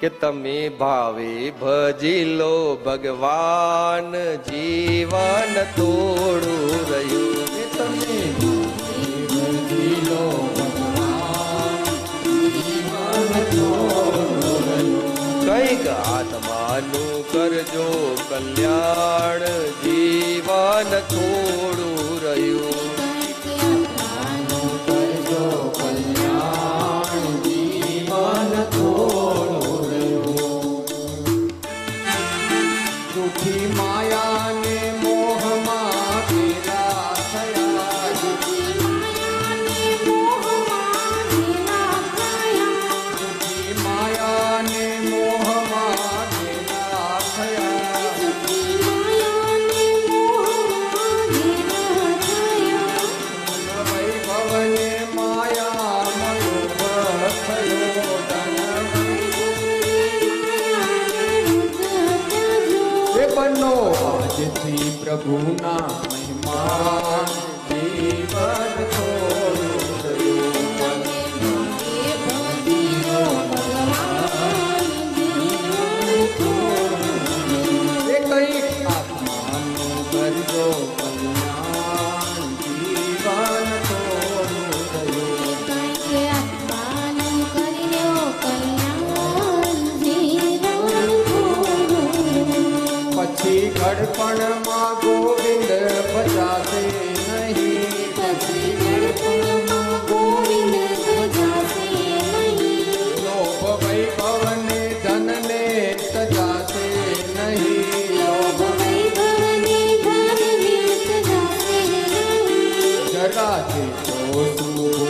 કે તમે ભાવે ભજી લો ભગવાન જીવન થોડું રહ્યું. કે તમે કંઈક આત્માનું કરજો કલ્યાણ જીવન થોડું રહ્યું. દુઃખી માયાને પ્રભુના મહિમા. પછી ઘડપણમાં ગોવિંદ બચાશે નહીં. લોભ વૈભવને ધનને તજાશે નહીં. લોભ શું